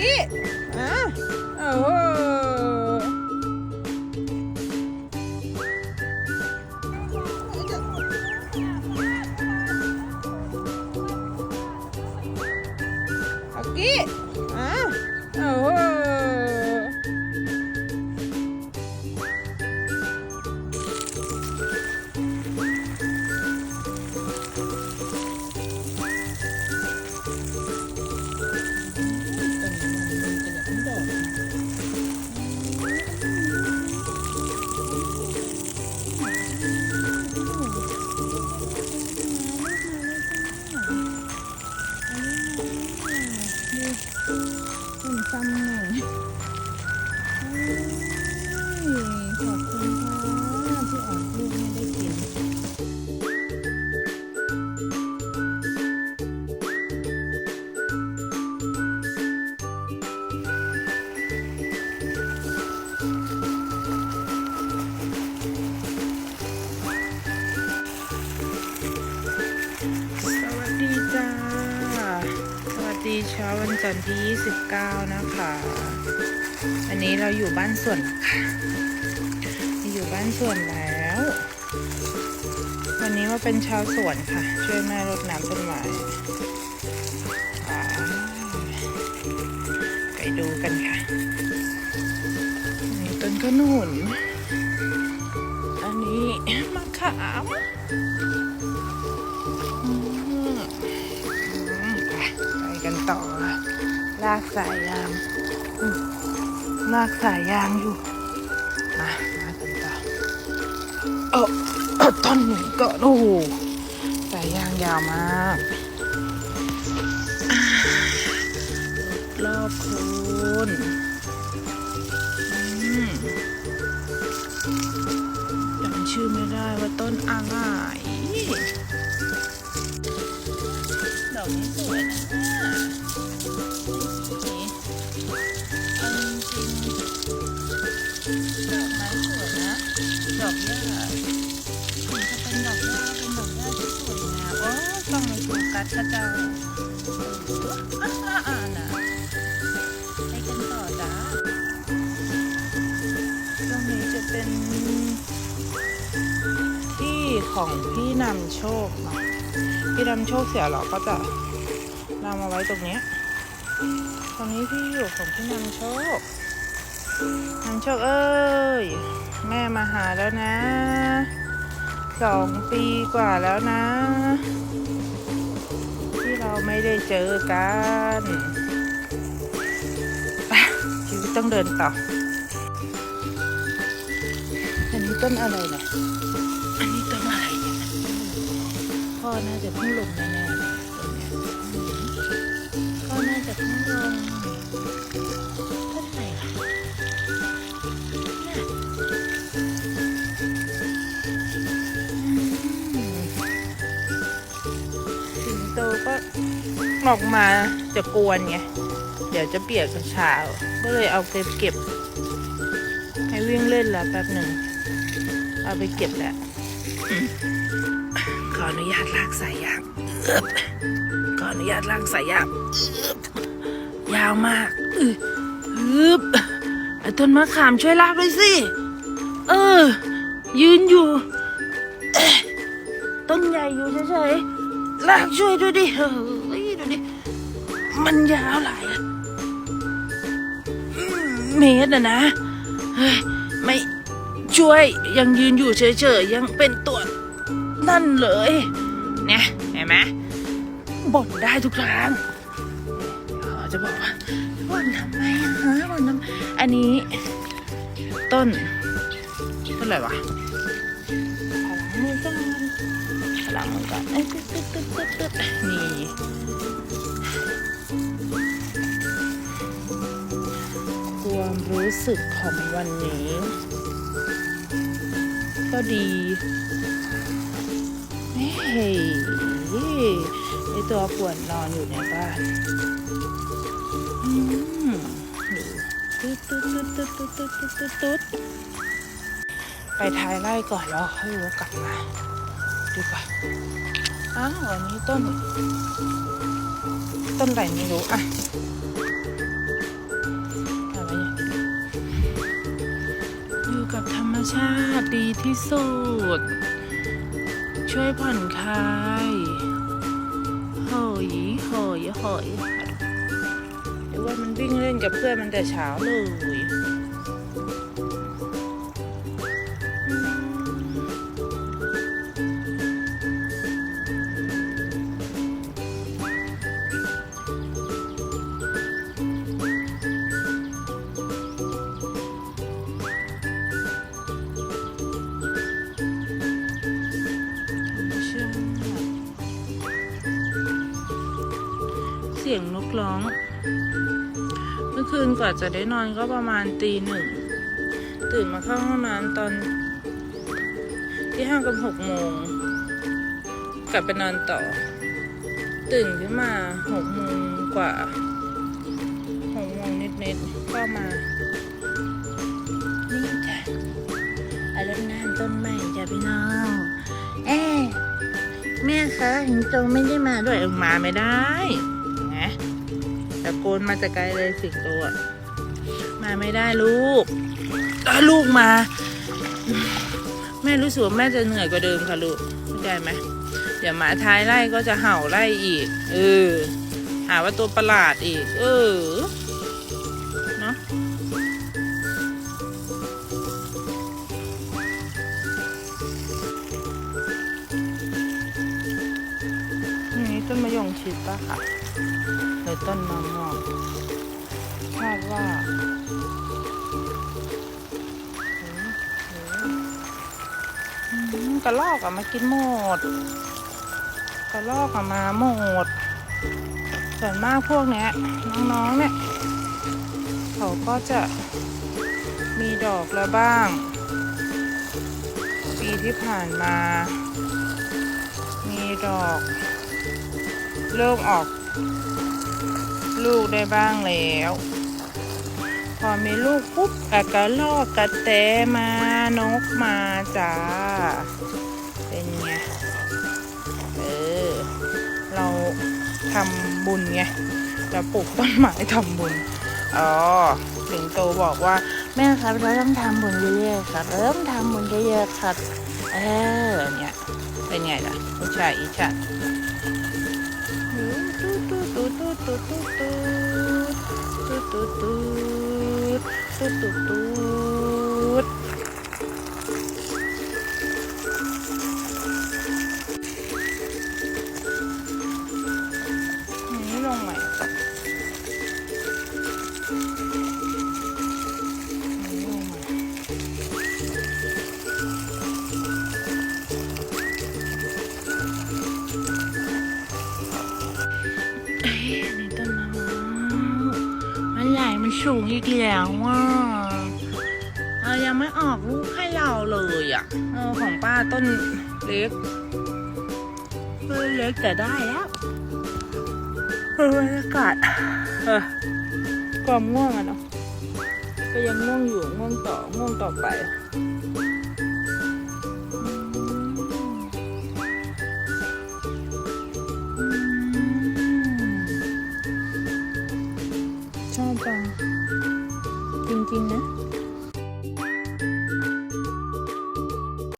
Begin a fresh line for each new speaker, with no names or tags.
กี้อะโอ้โหเอากี้อะโอ้ ช้าวันจันทร์ที่ 29 นะคะ อันนี้เราอยู่บ้านสวนค่ะอยู่บ้านสวนแล้ว วันนี้มาเป็นชาวสวนค่ะ ช่วยแม่รดน้ำต้นไม้ไปดูกันค่ะต้นขนุนอันนี้มะขามากสายยางลากสายยางอยู่ มา มากันต่อเออเออต้นหนึ่งก็โอ้โหสายยางยาวมากรอบคือ ของพี่นำโชคพี่ดำโชคเสียเหรอก็จะนำมาไว้ตรงนี้ ตรงนี้ที่อยู่ของพี่นำโชคนำโชคเอ้ย แม่มาหาแล้วนะสองปีกว่าแล้วนะ ที่เราไม่ได้เจอกันชีวิตต้องเดินต่อ อันนี้ต้นอะไรเนี่ย อน่าจะเพิ่งลงแน่ๆตรงนี้พ่อน่าจะเพิ่งลงต้นไหนล่ะสิงโตก็ออกมาจะกวนไง เดี๋ยวจะเปียกกับเช้า ก็เลยเอาไปเก็บ ให้วิ่งเล่นล้วแป๊บหนึ่ง เอาไปเก็บแหล้วข ออนุญาตลากสายยางขออนุญาตลากสายยางยาวมากอึบไอ้ต้นมะขามช่วยลากด้วยสิ เออ ยืนอยู่ ต้นใหญ่อยู่เฉยๆ ลากช่วยด้วยดิเฮ้ยดูดิ มันยาวหลายเมตรอะนะ ไม่ช่วยยังยืนอยู่เฉยๆ ยังเป็นตัว นั่นเลยเนี่ยเห็นไหมบ่นได้ทุกครั้งเดี๋ยวจะบอกว่าบ่นทำไมอะฮะบ่นทำอันนี้ ต้น ต้นอะไรวะพลังมือกันพลังมือกันเอ้ตึ๊ดตึ๊ดตึ๊ดตึ๊ดตึ๊ดนี่ความรู้สึกของวันนี้ ก็ดี นี่ไอตัวปวดนอนอยู่ในบ้านตุ๊ดตุ๊ดตุ๊ดตุ๊ดตุ๊ดตุ๊ดตุ๊ดตุ๊ดไปท้ายไล่ก่อนแล้วค่อยว่ากลับมาดีกว่าอ้าววันนี้ต้น ต้นไหนไม่รู้อะอยู่กับธรรมชาติดีที่สุด ช่วยผ่อนคลายหอยหอยโหยเดี๋ยวว่ามันวิ่งเล่นกับเพื่อนมันแต่เช้าเลย เสียงนกร้อง เมื่อคืนกว่าจะได้นอนก็ประมาณตีหนึ่ง ตื่นมาเข้าห้องน้ำตอนที่ห้ากับหกโมง กลับไปนอนต่อ ตื่นขึ้นมาหกโมงกว่าหกโมงนิดๆก็มานี่จ้ะอารดน้ำต้นไม้จ้ะพี่น้องเอ๊แม่คะหิงโจไม่ได้มาด้วยเออมาไม่ได้ะโกนมาแต่ไกลเลยสิงโตอะมาไม่ได้ลูกถ้าลูกมา แม่รู้สึกว่าแม่จะเหนื่อยกว่าเดิมค่ะลูกเข้าใจไหมเดี๋ยวหมาท้ายไล่ก็จะเห่าไล่อีก เออ หาว่าตัวประหลาดอีก เออเนาะนี่ต้นมะยงชิดปะค่ะ หรือต้นมะม่วงคาดว่ากระลอกอะมากินหมดกระลอกอะมาหมด ส่วนมากพวกเนี้ยน้องๆเนี่ยเขาก็จะมีดอกแล้วบ้าง ปีที่ผ่านมา มีดอก เริ่มออก ลูกได้บ้างแล้ว พอมีลูกปุ๊บอะกระลอกกระแตมานกมาจ้า เป็นไง เออ เราทำบุญไง เราปลูกต้นไม้ทำบุญ อ๋อสิงโตบอกว่า แม่ครับเราต้องทำบุญเยอะๆครับเริ่มทำบุญเยอะๆครับ เออเนี่ยเป็นไงล่ะผู้ชายอีฉัน ตูดตูดตูด สูงอีกแล้วว่าเออยังไม่ออกลูกให้เราเลยอะเออของป้าต้นเล็กต้นเล็กแต่ได้แล้วบรรยากาศความง่วงอะเนาะก็ยังง่วงอยู่ง่วงต่อง่วงต่อไป